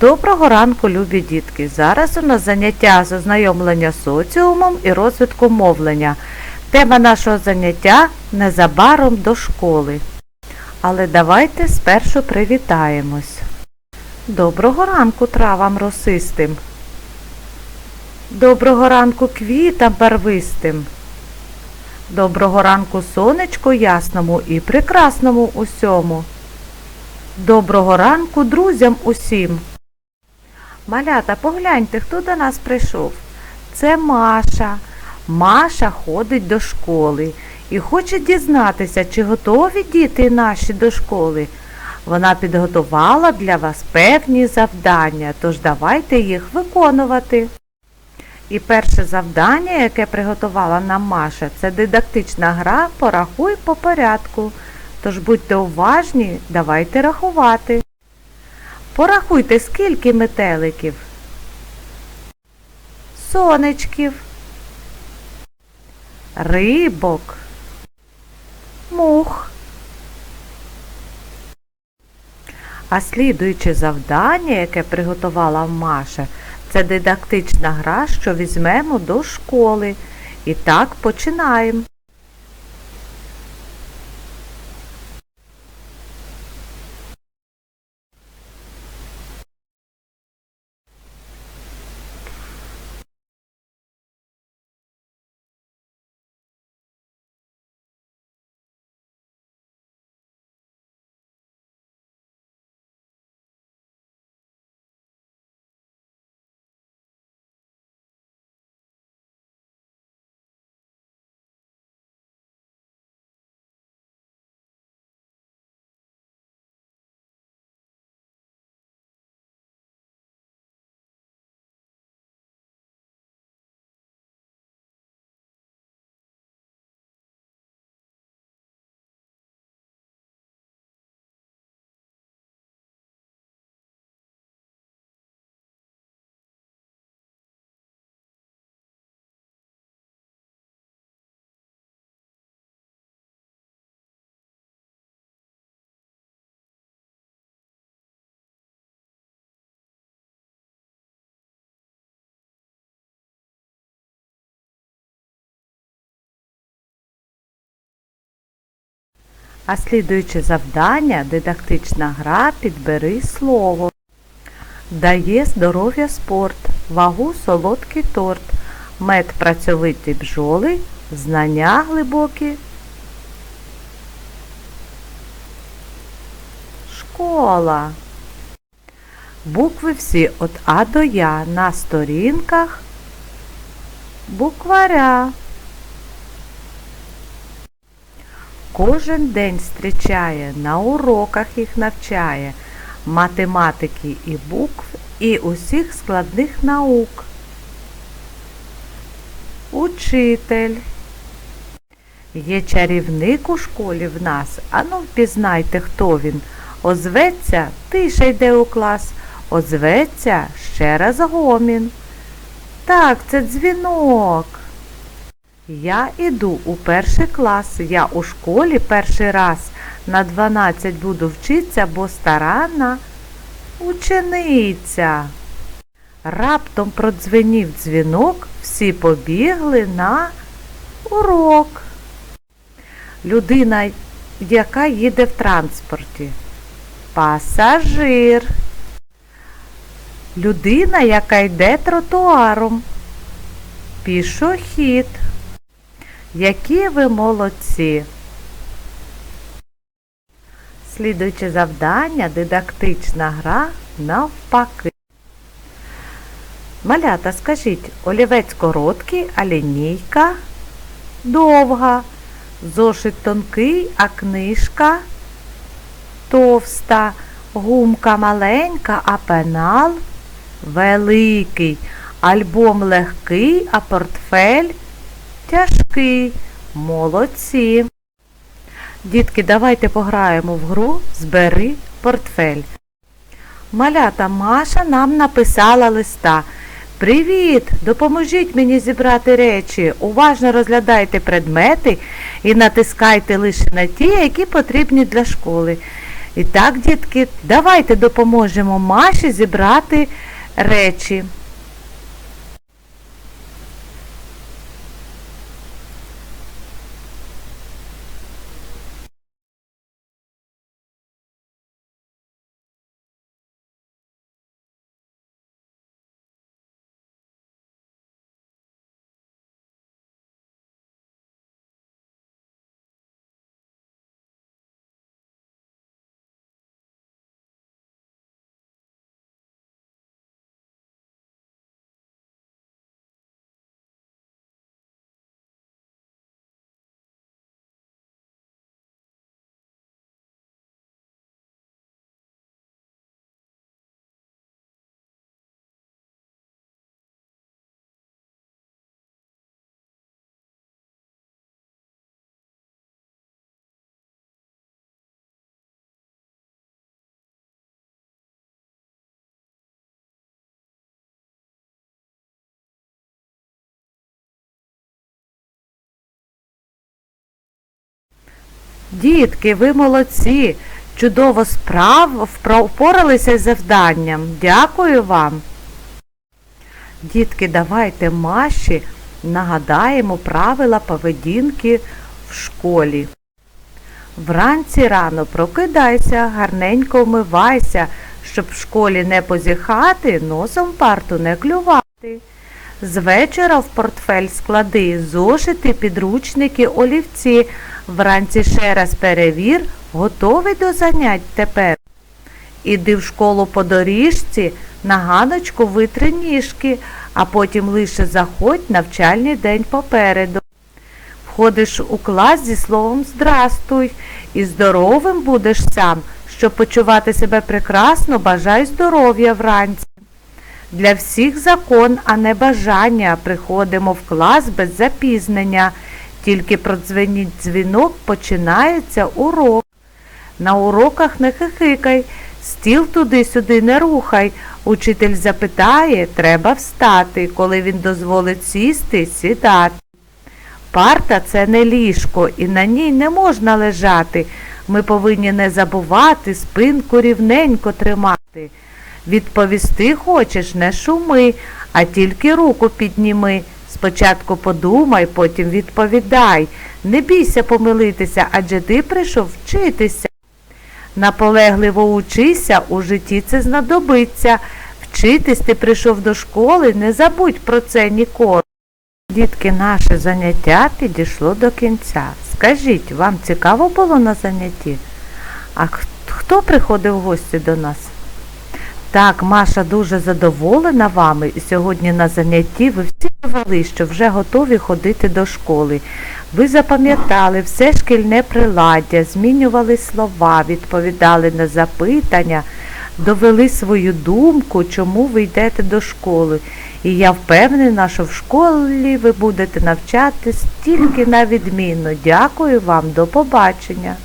Доброго ранку, любі дітки! Зараз у нас заняття з ознайомлення з соціумом і розвитку мовлення. Тема нашого заняття незабаром до школи. Але давайте спершу привітаємось. Доброго ранку травам росистим. Доброго ранку квітам барвистим. Доброго ранку сонечку ясному і прекрасному усьому. Доброго ранку друзям усім. Малята, погляньте, хто до нас прийшов. Це Маша. Маша ходить до школи і хоче дізнатися, чи готові діти наші до школи. Вона підготувала для вас певні завдання, тож давайте їх виконувати. І перше завдання, яке приготувала нам Маша, це дидактична гра Порахуй по порядку. Тож будьте уважні, давайте рахувати. Порахуйте, скільки метеликів. Сонечків. Рибок. Мух. А слідуюче завдання, яке приготувала Маша, це дидактична гра, що візьмемо до школи. І так починаємо. А слідуюче завдання дидактична гра підбери слово. Дає здоров'я спорт, вагу солодкий торт, мед працьовиті бджоли, знання глибокі. Школа. Букви всі від А до Я на сторінках букваря. Кожен день зустрічає, на уроках їх навчає, математики і букв, і усіх складних наук. Учитель. Є чарівник у школі в нас, ану впізнайте, хто він. Озветься, тиша йде у клас, озветься ще раз гомін. Так, це дзвінок. Я іду у перший клас, я у школі перший раз на 12 буду вчитися, бо старанна учениця. Раптом продзвенів дзвінок, всі побігли на урок. Людина, яка їде в транспорті. Пасажир. Людина, яка йде тротуаром. Пішохід. Які ви молодці! Слідуюче завдання дидактична гра навпаки. Малята, скажіть, олівець короткий, а лінійка довга, зошит тонкий, а книжка товста, гумка маленька, а пенал великий, альбом легкий, а портфель Тяжкий. Молодці. Дітки, давайте пограємо в гру Збери портфель. Малята Маша нам написала листа. Привіт! Допоможіть мені зібрати речі. Уважно розглядайте предмети і натискайте лише на ті, які потрібні для школи. І так, дітки, давайте допоможемо Маші зібрати речі. Дітки, ви молодці, чудово справ впоралися з завданням. Дякую вам. Дітки, давайте Маші нагадаємо правила поведінки в школі. Вранці рано прокидайся, гарненько вмивайся, щоб в школі не позіхати, носом парту не клювати. З вечора в портфель склади зошити, підручники, олівці. Вранці ще раз перевір, готовий до занять тепер. Іди в школу по доріжці, на ганочку витри ніжки, а потім лише заходь навчальний день попереду. Входиш у клас зі словом здрастуй і здоровим будеш сам. Щоб почувати себе прекрасно, бажай здоров'я вранці. Для всіх закон, а не бажання. Приходимо в клас без запізнення. Тільки продзвеніть дзвінок, починається урок. На уроках не хихикай, стіл туди-сюди не рухай. Учитель запитає, треба встати. Коли він дозволить сісти, сідати. Парта це не ліжко, і на ній не можна лежати. Ми повинні не забувати спинку рівненько тримати. Відповісти хочеш, не шуми, а тільки руку підніми. Спочатку подумай, потім відповідай. Не бійся помилитися, адже ти прийшов вчитися. Наполегливо учися, у житті це знадобиться. Вчитись ти прийшов до школи, не забудь про це ніколи. Дітки, наше заняття підійшло до кінця. Скажіть, вам цікаво було на занятті? А хто приходив в гості до нас? Так, Маша дуже задоволена вами. Сьогодні на занятті ви всі довели, що вже готові ходити до школи. Ви запам'ятали все шкільне приладдя, змінювали слова, відповідали на запитання, довели свою думку, чому ви йдете до школи. І я впевнена, що в школі ви будете навчатись тільки на відмінно. Дякую вам, до побачення.